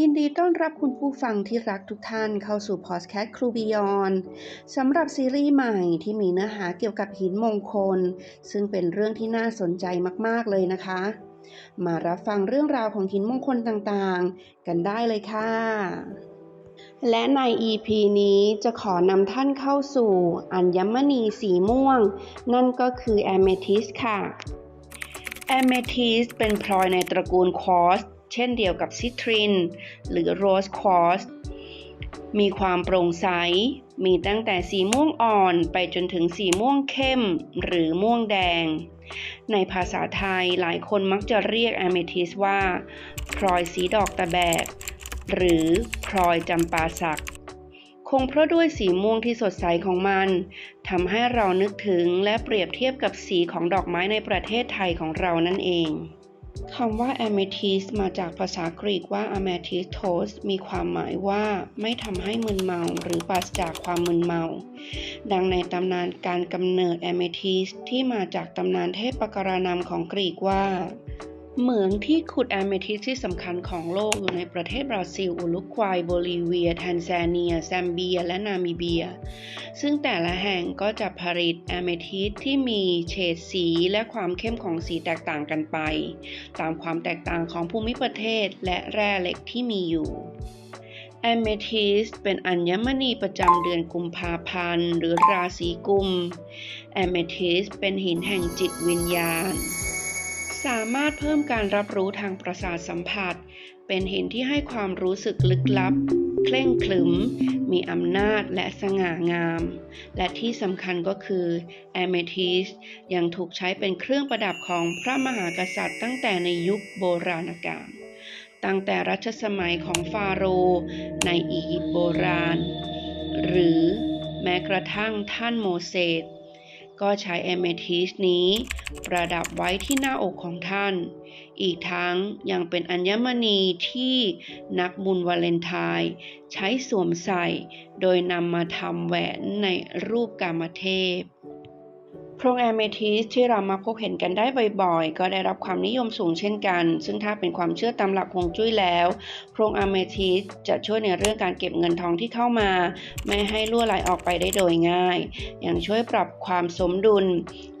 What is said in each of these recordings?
ยินดีต้อนรับคุณผู้ฟังที่รักทุกท่านเข้าสู่พอดแคสต์ครูบิยอนสำหรับซีรีส์ใหม่ที่มีเนื้อหาเกี่ยวกับหินมงคล ซึ่งเป็นเรื่องที่น่าสนใจมากๆเลยนะคะ มารับฟังเรื่องราวของหินมงคลต่างๆ กันได้เลยค่ะ และใน EP นี้จะขอนำท่านเข้าสู่อัญมณีสีม่วง นั่นก็คือแอมเมทิสค่ะแอมเมทิสเป็นพลอยในตระกูลควอส เช่นเดียวกับซิตริน หรือโรสควอสมีความโปร่งใส มีตั้งแต่สีม่วงอ่อนไปจนถึงสีม่วงเข้ม หรือม่วงแดง ในภาษาไทยหลายคนมักจะเรียกอมเมทิสว่า พลอยสีดอกตะแบก หรือพลอยจำปาสัก คงเพราะด้วยสีม่วงที่สดใสของมันทำให้เรานึกถึงและเปรียบเทียบกับสีของดอกไม้ในประเทศไทยของเรานั่นเอง คำว่า amethyst มาจากภาษากรีกว่า amethystos มีความหมายว่าไม่ทำให้มึนเมาหรือปราศจากความมึนเมา ดังในตำนานการกำเนิด amethyst ที่มาจากตำนานเทพปกรณำของกรีกว่า เหมืองที่ขุดแอมเมทิสที่สำคัญของโลกอยู่ในประเทศบราซิล อุรุกวัย โบลิเวีย แทนซาเนีย แซมเบีย และนามิเบีย ซึ่งแต่ละแห่งก็จะผลิตแอมเมทิสที่มีเฉดสีและความเข้มของสีแตกต่างกันไป ตามความแตกต่างของภูมิประเทศและแร่เหล็กที่มีอยู่แอมเมทิสเป็นอัญมณีประจำเดือนกุมภาพันธ์ หรือราศีกุม แอมเมทิสเป็นหินแห่งจิตวิญญาณ สามารถเพิ่มการรับรู้ทางประสาทสัมผัส เป็นหินที่ให้ความรู้สึกลึกลับ เคร่งขลึม มีอำนาจและสง่างาม และที่สำคัญก็คือแอมเมทิสยังถูกใช้เป็นเครื่องประดับของพระมหากษัตริย์ตั้งแต่ในยุคโบราณกาลตั้งแต่รัชสมัยของฟาโรห์ในอียิปต์โบราณ หรือแม้กระทั่งท่านโมเสส ก็ใช้แอมเมทิสนี้ ประดับไว้ที่หน้าอกของท่าน อีกทั้งยังเป็นอัญมณีที่นักบุญวาเลนไทน์ใช้สวมใส่ โดยนำมาทำแหวนในรูปกามเทพ โพรงแอมเมทิสที่เรามาพบเห็นกันได้บ่อยๆ ก็ได้รับความนิยมสูงเช่นกัน ซึ่งถ้าเป็นความเชื่อตามหลักฮวงจุ้ยแล้ว โพรงแอมเมทิสจะช่วยในเรื่องการเก็บเงินทองที่เข้ามา ไม่ให้ล่วไหลออกไปได้โดยง่าย ยังช่วยปรับความสมดุล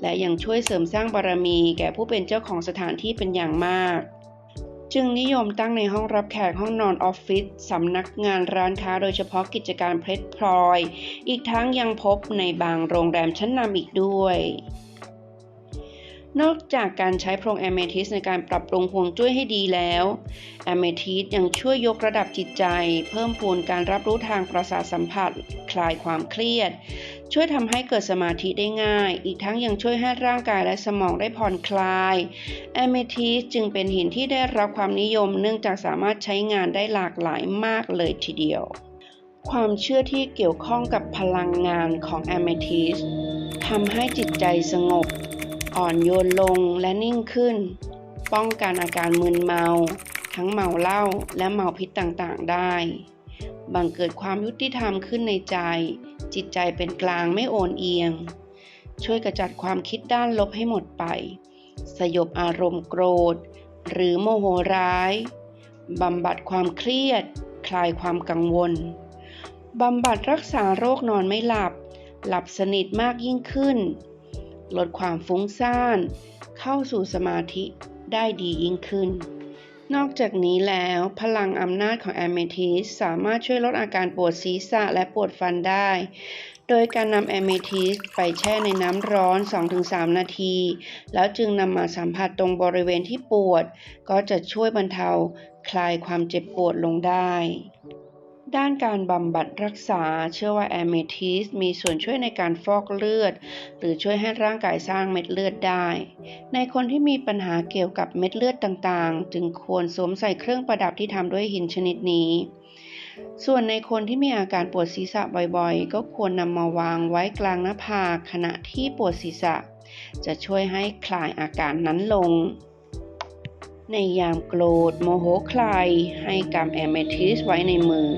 และยังช่วยเสริมสร้างบารมี แก่ผู้เป็นเจ้าของสถานที่เป็นอย่างมาก จึงนิยมตั้งในห้องรับแขกห้องนอนออฟฟิศสำนักงานร้านค้าโดยเฉพาะกิจการเพชรพลอย อีกทั้งยังพบในบางโรงแรมชั้นนำอีกด้วยนอกจากการใช้โพรงแอมเมทิสในการปรับปรุงห่วงจุ้ยให้ดีแล้วแอมเมทิสยังช่วยยกระดับจิตใจ เพิ่มพูนการรับรู้ทางประสาทสัมผัส คลายความเครียด ช่วยทำให้เกิดสมาธิได้ง่าย อีกทั้งยังช่วยให้ร่างกายและสมองได้ผ่อนคลายแอมเมทิสจึงเป็นหินที่ได้รับความนิยม เนื่องจากสามารถใช้งานได้หลากหลายมากเลยทีเดียว ความเชื่อที่เกี่ยวข้องกับพลังงานของแอมเมทิสทำให้จิตใจสงบ อ่อนโยนลงและนิ่งขึ้น ป้องกันอาการมึนเมา ทั้งเมาเหล้าและเมาพิษต่างๆได้ บังเกิดความยุติธรรมขึ้นในใจ จิตใจเป็นกลางไม่โอนเอียง ช่วยกระจัดความคิดด้านลบให้หมดไป สยบอารมณ์โกรธ หรือโมโหร้ายบำบัดความเครียด คลายความกังวลบำบัดรักษาโรคนอนไม่หลับ หลับสนิทมากยิ่งขึ้น ลดความฟุ้งซ่าน เข้าสู่สมาธิได้ดียิ่งขึ้น นอกจากนี้แล้วพลังอำนาจของแอมเมทิสสามารถช่วยลดอาการปวดศีรษะและปวดฟันได้ โดยการนำแอมเมทิสไปแช่ในน้ำร้อน 2-3 นาที แล้วจึงนำมาสัมผัสตรงบริเวณที่ปวด ก็จะช่วยบรรเทาคลายความเจ็บปวดลงได้ ด้านการบำบัดรักษาเชื่อว่าแอมเมทิสมีส่วนช่วยในการฟอกเลือด หรือช่วยให้ร่างกายสร้างเม็ดเลือดได้ ในคนที่มีปัญหาเกี่ยวกับเม็ดเลือดต่างๆ จึงควรสวมใส่เครื่องประดับที่ทำด้วยหินชนิดนี้ ส่วนในคนที่มีอาการปวดศีรษะบ่อยๆ ก็ควรนำมาวางไว้กลางหน้าผากขณะที่ปวดศีรษะ จะช่วยให้คลายอาการนั้นลงในยามโกรธโมโหใครให้กำแอมเมทิสไว้ในมือ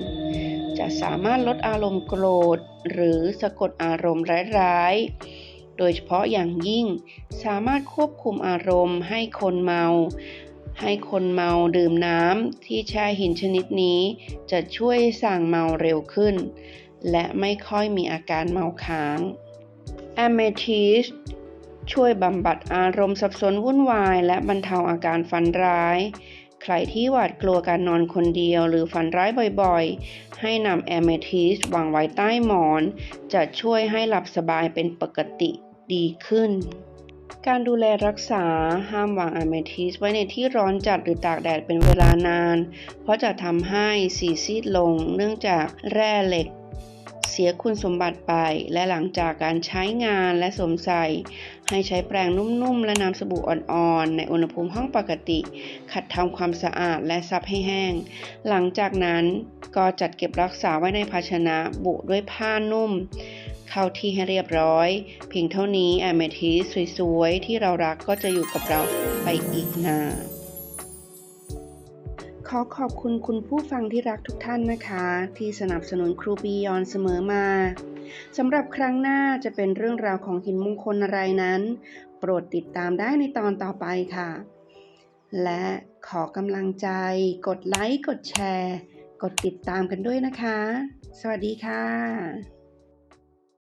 จะสามารถลดอารมณ์โกรธ หรือสะกดอารมณ์ร้ายๆ โดยเฉพาะอย่างยิ่งสามารถควบคุมอารมณ์ให้คนเมา ให้คนเมาดื่มน้ำที่แช่หินชนิดนี้ จะช่วยสั่งเมาเร็วขึ้น และไม่ค่อยมีอาการเมาค้าง a m e t h y s t ช่วยบำบัดอารมณ์สับสนวุ่นวาย และบรรเทาอาการฝันร้าย ใครที่หวาดกลัวการนอนคนเดียวหรือฝันร้ายบ่อยๆ ให้นำ a m e t h y s t วางไว้ใต้หมอน จะช่วยให้หลับสบายเป็นปกติดีขึ้น การดูแลรักษาห้ามวางแอะเมทิสไว้ในที่ร้อนจัดหรือตากแดดเป็นเวลานาน เพราะจะทำให้สีซีดลงเนื่องจากแร่เหล็ก เสียคุณสมบัติไป และหลังจากการใช้งานและสวมใส่ ให้ใช้แปรงนุ่มๆ และน้ำสบู่อ่อนๆ ในอุณหภูมิห้องปกติ ขัดทำความสะอาดและซับให้แห้ง หลังจากนั้นก็จัดเก็บรักษาไว้ในภาชนะบุด้วยผ้านุ่ม เข้าที่ให้เรียบร้อย เพียงเท่านี้แอมเมทิสสวยๆ ที่เรารักก็จะอยู่กับเราไปอีกนาน ขอขอบคุณคุณผู้ฟังที่รักทุกท่านนะคะ ที่สนับสนุนครูบียอนเสมอมาสำหรับครั้งหน้าจะเป็นเรื่องราวของหินมงคลอะไรนั้น โปรดติดตามได้ในตอนต่อไปค่ะ และขอกำลังใจ กดไลค์ กดแชร์ กดติดตามกันด้วยนะคะ สวัสดีค่ะ